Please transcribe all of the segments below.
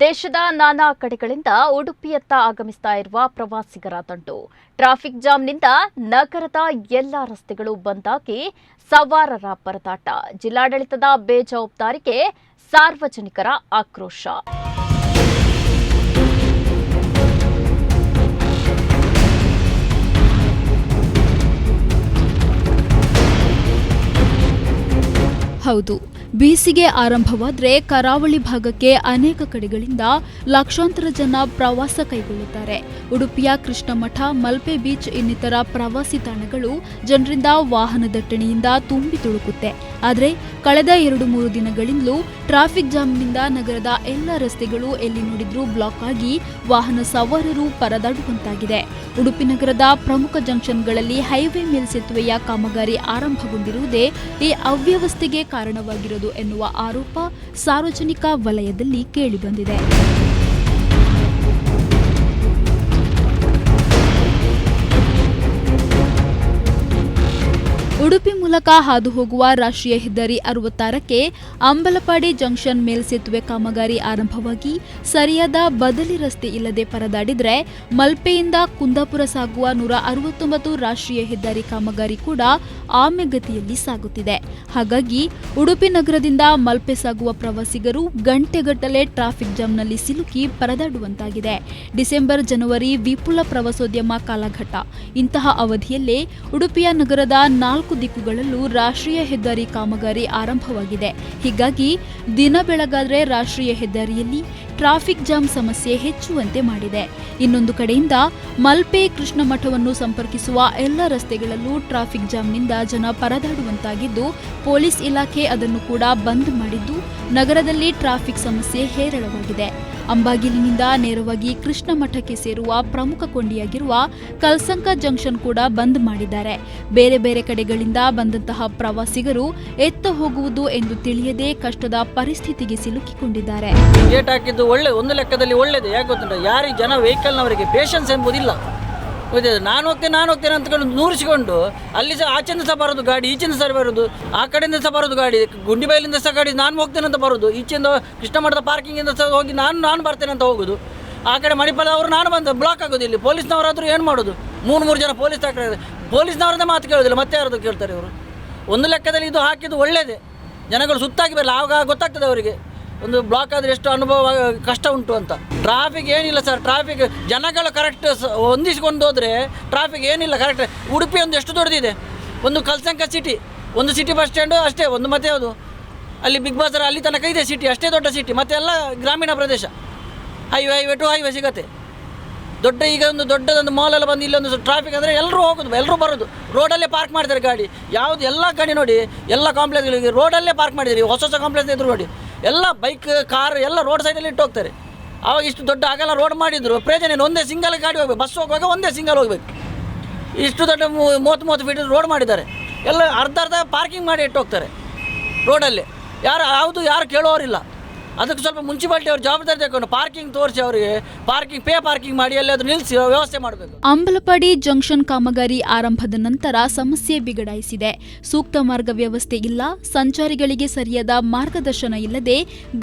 ದೇಶದ ನಾನಾ ಕಡೆಗಳಿಂದ ಉಡುಪಿಯತ್ತ ಆಗಮಿಸ್ತಾ ಇರುವ ಪ್ರವಾಸಿಗರ ತಂಡು ಟ್ರಾಫಿಕ್ ಜಾಮ್ನಿಂದ ನಗರದ ಎಲ್ಲ ರಸ್ತೆಗಳು ಬಂದಾಗಿ ಸವಾರರ ಪರದಾಟ. ಜಿಲ್ಲಾಡಳಿತದ ಬೇಜವಾಬ್ದಾರಿಗೆ ಸಾರ್ವಜನಿಕರ ಆಕ್ರೋಶ. ಹೌದು. ಬೇಸಿಗೆ ಆರಂಭವಾದರೆ ಕರಾವಳಿ ಭಾಗಕ್ಕೆ ಅನೇಕ ಕಡೆಗಳಿಂದ ಲಕ್ಷಾಂತರ ಜನ ಪ್ರವಾಸ ಕೈಗೊಳ್ಳುತ್ತಾರೆ. ಉಡುಪಿಯ ಕೃಷ್ಣಮಠ, ಮಲ್ಪೆ ಬೀಚ್ ಇನ್ನಿತರ ಪ್ರವಾಸಿ ತಾಣಗಳು ಜನರಿಂದ ವಾಹನ ದಟ್ಟಣೆಯಿಂದ ತುಂಬಿ ತುಳುಕುತ್ತೆ. ಆದರೆ ಕಳೆದ ಎರಡು ಮೂರು ದಿನಗಳಿಂದಲೂ ಟ್ರಾಫಿಕ್ ಜಾಮ್ನಿಂದ ನಗರದ ಎಲ್ಲ ರಸ್ತೆಗಳು ಎಲ್ಲಿ ನೋಡಿದ್ರೂ ಬ್ಲಾಕ್ ಆಗಿ ವಾಹನ ಸವಾರರು ಪರದಾಡುವಂತಾಗಿದೆ. ಉಡುಪಿ ನಗರದ ಪ್ರಮುಖ ಜಂಕ್ಷನ್ಗಳಲ್ಲಿ ಹೈವೇ ಮೇಲ್ಸೇತುವೆಯ ಕಾಮಗಾರಿ ಆರಂಭಗೊಂಡಿರುವುದೇ ಈ ಅವ್ಯವಸ್ಥೆಗೆ ಕಾರಣವಾಗಿರೋದು. ಎನ್ನುವ ಆರೋಪ ಸಾರ್ವಜನಿಕ ವಲಯದಲ್ಲಿ ಕೇಳಿಬಂದಿದೆ. ಉಡುಪಿ ಮೂಲಕ ಹಾದು ಹೋಗುವ ರಾಷ್ಟ್ರೀಯ ಹೆದ್ದಾರಿ ಅರವತ್ತಾರಕ್ಕೆ ಅಂಬಲಪಾಡಿ ಜಂಕ್ಷನ್ ಮೇಲ್ಸೇತುವೆ ಕಾಮಗಾರಿ ಆರಂಭವಾಗಿ ಸರಿಯಾದ ಬದಲಿ ರಸ್ತೆ ಇಲ್ಲದೆ ಪರದಾಡಿದರೆ ಮಲ್ಪೆಯಿಂದ ಕುಂದಾಪುರ ಸಾಗುವ ನೂರ ಅರವತ್ತೊಂಬತ್ತು ರಾಷ್ಟ್ರೀಯ ಹೆದ್ದಾರಿ ಕಾಮಗಾರಿ ಕೂಡ ಆಮೆಗತಿಯಲ್ಲಿ ಸಾಗುತ್ತಿದೆ. ಹಾಗಾಗಿ ಉಡುಪಿ ನಗರದಿಂದ ಮಲ್ಪೆ ಸಾಗುವ ಪ್ರವಾಸಿಗರು ಗಂಟೆಗಟ್ಟಲೆ ಟ್ರಾಫಿಕ್ ಜಾಮ್ನಲ್ಲಿ ಸಿಲುಕಿ ಪರದಾಡುವಂತಾಗಿದೆ. ಡಿಸೆಂಬರ್, ಜನವರಿ ವಿಪುಲ ಪ್ರವಾಸೋದ್ಯಮ ಕಾಲಘಟ್ಟ. ಇಂತಹ ಅವಧಿಯಲ್ಲೇ ಉಡುಪಿಯ ನಗರದ ನಾಲ್ಕು ದಿಕ್ಕುಗಳಲ್ಲೂ ರಾಷ್ಟ್ರೀಯ ಹೆದ್ದಾರಿ ಕಾಮಗಾರಿ ಆರಂಭವಾಗಿದೆ. ಹೀಗಾಗಿ ದಿನ ಬೆಳಗಾದರೆ ರಾಷ್ಟ್ರೀಯ ಹೆದ್ದಾರಿಯಲ್ಲಿ ಟ್ರಾಫಿಕ್ ಜಾಮ್ ಸಮಸ್ಯೆ ಹೆಚ್ಚುವಂತೆ ಮಾಡಿದೆ. ಇನ್ನೊಂದು ಕಡೆಯಿಂದ ಮಲ್ಪೆ ಕೃಷ್ಣ ಮಠವನ್ನು ಸಂಪರ್ಕಿಸುವ ಎಲ್ಲ ರಸ್ತೆಗಳಲ್ಲೂ ಟ್ರಾಫಿಕ್ ಜಾಮ್ನಿಂದ ಜನ ಪರದಾಡುವಂತಾಗಿದ್ದು, ಪೊಲೀಸ್ ಇಲಾಖೆ ಅದನ್ನು ಕೂಡ ಬಂದ್ ಮಾಡಿದ್ದು, ನಗರದಲ್ಲಿ ಟ್ರಾಫಿಕ್ ಸಮಸ್ಯೆ ಹೇರಳವಾಗಿದೆ. ಅಂಬಾಗಿಲಿನಿಂದ ನೇರವಾಗಿ ಕೃಷ್ಣ ಮಠಕ್ಕೆ ಸೇರುವ ಪ್ರಮುಖ ಕೊಂಡಿಯಾಗಿರುವ ಕಲ್ಸಂಕ ಜಂಕ್ಷನ್ ಕೂಡ ಬಂದ್ ಮಾಡಿದ್ದಾರೆ. ಬೇರೆ ಬೇರೆ ಕಡೆಗಳಿಂದ ಬಂದಂತಹ ಪ್ರವಾಸಿಗರು ಎತ್ತ ಹೋಗುವುದು ಎಂದು ತಿಳಿಯದೆ ಕಷ್ಟದ ಪರಿಸ್ಥಿತಿಗೆ ಸಿಲುಕಿಕೊಂಡಿದ್ದಾರೆ. ಗೇಟ್ ಹಾಕಿದ್ದು ಒಳ್ಳೆ, ಒಂದು ಲೆಕ್ಕದಲ್ಲಿ ಒಳ್ಳೆಯದು ಯಾಕೆ ಗೊತ್ತುಂಟ? ಯಾರಿಗೆ ಜನ ವೆಹಿಕಲ್ನವರಿಗೆ ಪೇಷನ್ಸ್ ಎಂಬುದಿಲ್ಲ. ಗೊತ್ತಿದೆ ನಾನು ಹೋಗ್ತೇನೆ ನಾನು ಹೋಗ್ತೇನೆ ಅಂತಕೊಂಡು ನೂರಿಸಿಕೊಂಡು ಅಲ್ಲಿ ಸಹ ಆಚೆಯಿಂದ ಸಹ ಬರೋದು ಗಾಡಿ, ಈಚೆಯಿಂದ ಸಹ ಬರೋದು, ಆ ಕಡೆಯಿಂದ ಸಹ ಬರೋದು ಗಾಡಿ ಗುಂಡಿಬೈಲಿಂದ ಸಹ ಗಾಡಿ, ನಾನು ಹೋಗ್ತೇನೆ ಅಂತ ಬರೋದು, ಈಚೆಯಿಂದ ಕೃಷ್ಣ ಮಠದ ಪಾರ್ಕಿಂಗಿಂದ ಸಹ ಹೋಗಿ ನಾನು ನಾನು ಬರ್ತೇನೆ ಅಂತ ಹೋಗೋದು. ಆ ಕಡೆ ಮಣಿಪಾಲ ಅವರು, ನಾನು ಬಂದು ಬ್ಲಾಕ್ ಆಗೋದು ಇಲ್ಲಿ. ಪೊಲೀಸ್ನವರಾದರೂ ಏನು ಮಾಡೋದು? ಮೂರು ಮೂರು ಜನ ಪೊಲೀಸ್ ಹಾಕಿದ್ರೆ ಪೊಲೀಸ್ನವ್ರದ್ದೇ ಮಾತು ಕೇಳೋದಿಲ್ಲ, ಮತ್ತೆ ಯಾರದು ಕೇಳ್ತಾರೆ ಇವರು? ಒಂದು ಲೆಕ್ಕದಲ್ಲಿ ಇದು ಹಾಕಿದ್ದು ಒಳ್ಳೆಯದೇ ಜನಗಳು ಸುತ್ತಾಗಿ ಬರಲ್ಲ ಆವಾಗ ಗೊತ್ತಾಗ್ತದೆ ಅವರಿಗೆ. ಒಂದು ಬ್ಲಾಕ್ ಆದರೆ ಎಷ್ಟು ಅನುಭವ, ಕಷ್ಟ ಉಂಟು ಅಂತ. ಟ್ರಾಫಿಕ್ ಏನಿಲ್ಲ ಸರ್ ಟ್ರಾಫಿಕ್ ಜನಗಳು ಕರೆಕ್ಟ್ ಹೊಂದಿಸಿಕೊಂಡು ಹೋದರೆ ಟ್ರಾಫಿಕ್ ಏನಿಲ್ಲ ಕರೆಕ್ಟ್ ಉಡುಪಿ ಒಂದು ಎಷ್ಟು ದೊಡ್ಡದಿದೆ? ಒಂದು ಕಲ್ಸಂಕ ಸಿಟಿ ಒಂದು ಸಿಟಿ ಬಸ್ ಸ್ಟ್ಯಾಂಡು ಅಷ್ಟೇ, ಒಂದು ಮತ್ತೆ ಯಾವುದು? ಅಲ್ಲಿ ಬಿಗ್ ಬಾಜಾರ್ ಅಲ್ಲಿ ತನಕ ಇದೆ ಸಿಟಿ ಅಷ್ಟೇ ದೊಡ್ಡ ಸಿಟಿ ಮತ್ತೆ ಎಲ್ಲ ಗ್ರಾಮೀಣ ಪ್ರದೇಶ. ಹೈವೇ ಹೈವೇ ಟು ಹೈವೇ ಸಿಗತ್ತೆ. ದೊಡ್ಡ ಈಗ ಒಂದು ದೊಡ್ಡದೊಂದು ಮಾಲೆಲ್ಲ ಬಂದು ಇಲ್ಲೊಂದು ಟ್ರಾಫಿಕ್ ಅಂದರೆ ಎಲ್ಲರೂ ಹೋಗೋದು ಎಲ್ಲರೂ ಬರೋದು. ರೋಡಲ್ಲೇ ಪಾರ್ಕ್ ಮಾಡ್ತಾರೆ ಗಾಡಿ. ಯಾವುದು ಎಲ್ಲ ಗಾಡಿ ನೋಡಿ, ಎಲ್ಲ ಕಾಂಪ್ಲೆಕ್ಸ್ಗಳಿಗೆ ರೋಡಲ್ಲೇ ಪಾರ್ಕ್ ಮಾಡಿದ್ದಾರೆ. ಹೊಸ ಹೊಸ ಕಾಂಪ್ಲೆಕ್ಸ್ ಎದುರು ನೋಡಿ. ಎಲ್ಲ ಬೈಕ್, ಕಾರ್ ಎಲ್ಲ ರೋಡ್ ಸೈಡಲ್ಲಿ ಇಟ್ಟು ಹೋಗ್ತಾರೆ. ಆವಾಗ ಇಷ್ಟು ದೊಡ್ಡ ಆಗಲ್ಲ ರೋಡ್ ಮಾಡಿದ್ರು. ಪ್ರಯೋಜನ ಒಂದೇ ಸಿಂಗಲ್ ಗಾಡಿ ಹೋಗ್ಬೇಕು. ಬಸ್ ಹೋಗುವಾಗ ಒಂದೇ ಸಿಂಗಲ್ ಹೋಗ್ಬೇಕು. ಇಷ್ಟು ದೊಡ್ಡ ಮೂವತ್ತು ಮೂವತ್ತು ಫೀಟ್ ರೋಡ್ ಮಾಡಿದ್ದಾರೆ. ಎಲ್ಲ ಅರ್ಧ ಅರ್ಧ ಪಾರ್ಕಿಂಗ್ ಮಾಡಿ ಇಟ್ಟು ಹೋಗ್ತಾರೆ. ರೋಡಲ್ಲಿ ಯಾರು, ಯಾವುದು ಯಾರು ಕೇಳೋರಿಲ್ಲ. ಅದಕ್ಕೆ ಸ್ವಲ್ಪ ಮುನ್ಸಿಪಾಲ್ಟಿ ಅವರು ಜವಾಬ್ದಾರಿ ತಗೊಂಡು ಪಾರ್ಕಿಂಗ್ ತೋರಿಸಿ ಅವರಿಗೆ, ಪಾರ್ಕಿಂಗ್, ಪೇ ಪಾರ್ಕಿಂಗ್ ಮಾಡಿ ಅದು ನಿಲ್ಲಿಸಿ ವ್ಯವಸ್ಥೆ ಮಾಡಬೇಕು. ಅಂಬಲಪಾಡಿ ಜಂಕ್ಷನ್ ಕಾಮಗಾರಿ ಆರಂಭದ ನಂತರ ಸಮಸ್ಯೆ ಬಿಗಡಾಯಿಸಿದೆ. ಸೂಕ್ತ ಮಾರ್ಗ ವ್ಯವಸ್ಥೆ ಇಲ್ಲ, ಸಂಚಾರಿಗಳಿಗೆ ಸರಿಯಾದ ಮಾರ್ಗದರ್ಶನ ಇಲ್ಲದೆ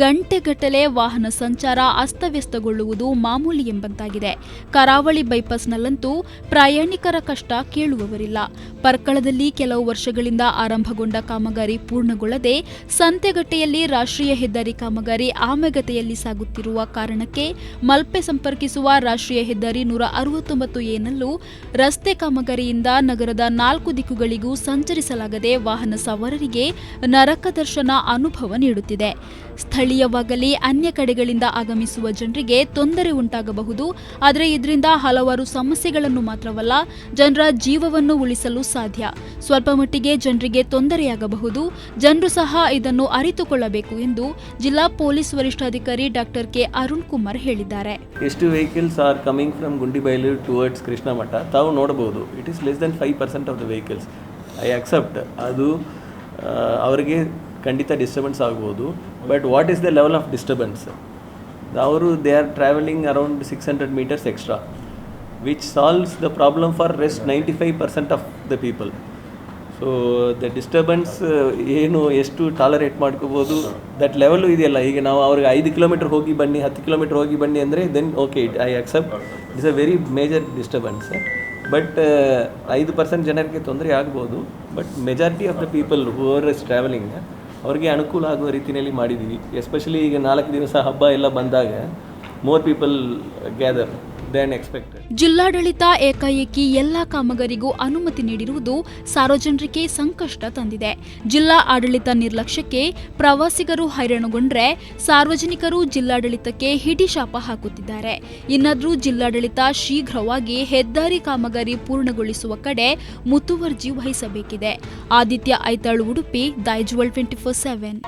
ಗಂಟೆಗಟ್ಟಲೆ ವಾಹನ ಸಂಚಾರ ಅಸ್ತವ್ಯಸ್ತಗೊಳ್ಳುವುದು ಮಾಮೂಲಿ ಎಂಬಂತಾಗಿದೆ. ಕರಾವಳಿ ಬೈಪಾಸ್ನಲ್ಲಂತೂ ಪ್ರಯಾಣಿಕರ ಕಷ್ಟ ಕೇಳುವವರಿಲ್ಲ. ಪರ್ಕಳದಲ್ಲಿ ಕೆಲವು ವರ್ಷಗಳಿಂದ ಆರಂಭಗೊಂಡ ಕಾಮಗಾರಿ ಪೂರ್ಣಗೊಳ್ಳದೆ, ಸಂತೆಗಟ್ಟೆಯಲ್ಲಿ ರಾಷ್ಟ್ರೀಯ ಹೆದ್ದಾರಿ ಕಾಮಗಾರಿ ಆಮೆಗತೆಯಲ್ಲಿ ಸಾಗುತ್ತಿರುವ ಕಾರಣಕ್ಕೆ ಮಲ್ಪೆ ಸಂಪರ್ಕಿಸುವ ರಾಷ್ಟ್ರೀಯ ಹೆದ್ದಾರಿ ನೂರ ಅರವತ್ತೊಂಬತ್ತು ಏನಲ್ಲೂ ರಸ್ತೆ ಕಾಮಗಾರಿಯಿಂದ ನಗರದ ನಾಲ್ಕು ದಿಕ್ಕುಗಳಿಗೂ ಸಂಚರಿಸಲಾಗದೆ ವಾಹನ ಸವಾರರಿಗೆ ನರಕ ದರ್ಶನ ಅನುಭವ ನೀಡುತ್ತಿದೆ. ಸ್ಥಳೀಯವಾಗಲಿ ಅನ್ಯ ಕಡೆಗಳಿಂದ ಆಗಮಿಸುವ ಜನರಿಗೆ ತೊಂದರೆ ಉಂಟಾಗಬಹುದು. ಆದರೆ ಇದರಿಂದ ಹಲವಾರು ಸಮಸ್ಯೆಗಳನ್ನು ಮಾತ್ರವಲ್ಲ, ಜನರ ಜೀವವನ್ನು ಉಳಿಸಲು ಸಾಧ್ಯ. ಸ್ವಲ್ಪ ಮಟ್ಟಿಗೆ ಜನರಿಗೆ ತೊಂದರೆಯಾಗಬಹುದು. ಜನರು ಸಹ ಇದನ್ನು ಅರಿತುಕೊಳ್ಳಬೇಕು ಎಂದು ಜಿಲ್ಲಾ ಪೊಲೀಸ್ ವರಿಷ್ಠಾಧಿಕಾರಿ ಡಾಕ್ಟರ್ ಕೆ ಅರುಣ್ ಕುಮಾರ್ ಹೇಳಿದ್ದಾರೆ. ಎಷ್ಟು vehicles are coming from Gundibail towards Krishna Math ತಾವು ನೋಡಬಹುದು. It is less than five percent of the vehicles I accept ಅದು ಅವರಿಗೆ ಖಂಡಿತ ಡಿಸ್ಟರ್ಬೆನ್ಸ್ ಆಗ್ಬೋದು. But what is the level of disturbance ಅವರು they are travelling around six hundred metres extra which solves the problem for rest ninety five percent of the people so the disturbance ಏನು, ಎಷ್ಟು tolerate ಮಾಡ್ಕೋಬೋದು that level ಇದೆಯಲ್ಲ. ಈಗ ನಾವು ಅವ್ರಿಗೆ ಐದು kilometre ಹೋಗಿ ಬನ್ನಿ, ಹತ್ತು ಕಿಲೋಮೀಟರ್ ಹೋಗಿ ಬನ್ನಿ ಅಂದರೆ then okay it I accept it's a very major disturbance but ಐದು ಪರ್ಸೆಂಟ್ ಜನರಿಗೆ ತೊಂದರೆ ಆಗ್ಬೋದು. But majority of the people whoever is travelling ಅವ್ರಿಗೆ ಅನುಕೂಲ ಆಗುವ ರೀತಿಯಲ್ಲಿ ಮಾಡಿದ್ದೀವಿ ಎಸ್ಪೆಷಲಿ ಈಗ ನಾಲ್ಕು ದಿವಸ ಹಬ್ಬ ಎಲ್ಲ ಬಂದಾಗ ಮೋರ್ ಪೀಪಲ್ ಗ್ಯಾದರ್ ಜಿಲ್ಲಾಡಳಿತ ಏಕಾಏಕಿ ಎಲ್ಲ ಕಾಮಗಾರಿಗೂ ಅನುಮತಿ ನೀಡಿರುವುದು ಸಾರ್ವಜನಿಕರಿಗೆ ಸಂಕಷ್ಟ ತಂದಿದೆ. ಜಿಲ್ಲಾ ಆಡಳಿತ ನಿರ್ಲಕ್ಷ್ಯಕ್ಕೆ ಪ್ರವಾಸಿಗರು ಹೈರಾಣುಗೊಂಡ್ರೆ ಸಾರ್ವಜನಿಕರು ಜಿಲ್ಲಾಡಳಿತಕ್ಕೆ ಹಿಡಿಶಾಪ ಹಾಕುತ್ತಿದ್ದಾರೆ. ಇನ್ನಾದ್ರೂ ಜಿಲ್ಲಾಡಳಿತ ಶೀಘ್ರವಾಗಿ ಹೆದ್ದಾರಿ ಕಾಮಗಾರಿ ಪೂರ್ಣಗೊಳಿಸುವ ಕಡೆ ಮುತುವರ್ಜಿ ವಹಿಸಬೇಕಿದೆ. Aditya Aithal Udupi Daijiworld twenty four seven